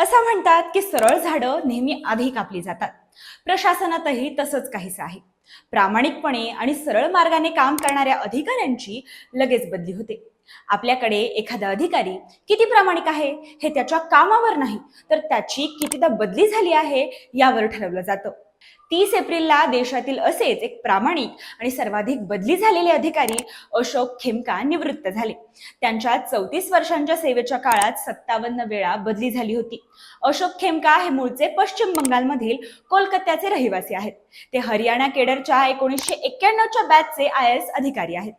असं म्हणतात की सरळ झाडं नेहमी आधी कापली जातात. प्रशासनातही तसंच काहीच आहे. प्रामाणिकपणे आणि सरळ मार्गाने काम करणाऱ्या अधिकाऱ्यांची लगेच बदली होते. आपल्याकडे एखादा अधिकारी किती प्रामाणिक आहे हे त्याच्या कामावर नाही तर त्याची कितीदा बदली झाली आहे यावर ठरवलं जातं. तीस एप्रिलला देशातील असेच एक प्रामाणिक आणि सर्वाधिक बदली झालेले अधिकारी अशोक खेमका निवृत्त झाले. त्यांच्या चौतीस वर्षांच्या सेवेच्या काळात सत्तावन्न वेळा बदली झाली होती. अशोक खेमका हे मूळचे पश्चिम बंगालमधील कोलकात्याचे रहिवासी आहेत. ते हरियाणा केडरच्या एकोणीसशे एक्क्याण्णवच्या बॅचचे आय एस अधिकारी आहेत.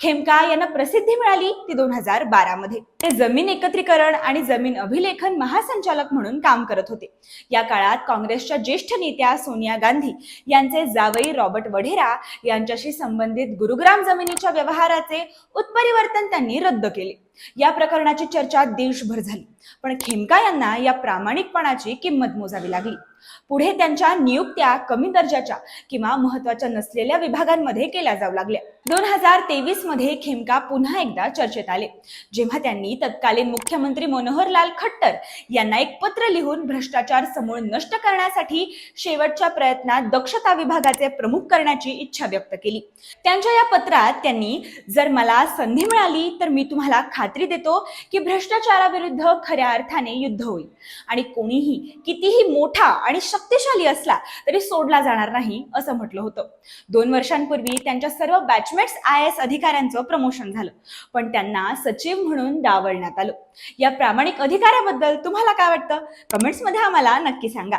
खेमका यांना प्रसिद्धी मिळाली ती दोन हजार बारा मध्ये. ते जमीन एकत्रीकरण आणि जमीन अभिलेखन महासंचालक म्हणून काम करत होते. या काळात काँग्रेसच्या ज्येष्ठ नेत्या सोनिया गांधी यांचे जावई रॉबर्ट वढेरा यांच्याशी संबंधित गुरुग्राम जमिनीच्या व्यवहाराचे उत्परिवर्तन त्यांनी रद्द केले. या प्रकरणाची चर्चा देशभर झाली. पण खेमका यांना या प्रामाणिकपणाची किंमत मोजावी लागली. पुढे त्यांच्या नियुक्त्या कमी दर्जाच्या किंवा महत्त्वाच्या नसलेल्या विभागांमध्ये केल्या जाऊ लागल्या. दोन हजार तेवीसमध्ये खेमका पुन्हा एकदा चर्चेत आले. जेव्हा त्यांनी तत्कालीन मुख्यमंत्री मनोहरलाल खट्टर यांना एक पत्र लिहून भ्रष्टाचार समूळ नष्ट करण्यासाठी शेवटच्या प्रयत्नात दक्षता विभागाचे प्रमुख करण्याची इच्छा व्यक्त केली. त्यांच्या या पत्रात त्यांनी जर मला संधी मिळाली तर मी तुम्हाला खात्री देतो की भ्रष्टाचाराविरुद्ध खऱ्या अर्थाने युद्ध होईल. आणि कोणीही कितीही मोठा आणि शक्तिशाली असला तरी सोडला जाणार नाही असं म्हटलं होतं. दोन वर्षांपूर्वी त्यांच्या सर्व बॅचमेट्स आय एस अधिकाऱ्यांचं प्रमोशन झालं. पण त्यांना सचिव म्हणून डावलण्यात आलं. या प्रामाणिक अधिकाऱ्याबद्दल तुम्हाला काय वाटतं? कमेंट्समध्ये आम्हाला नक्की सांगा.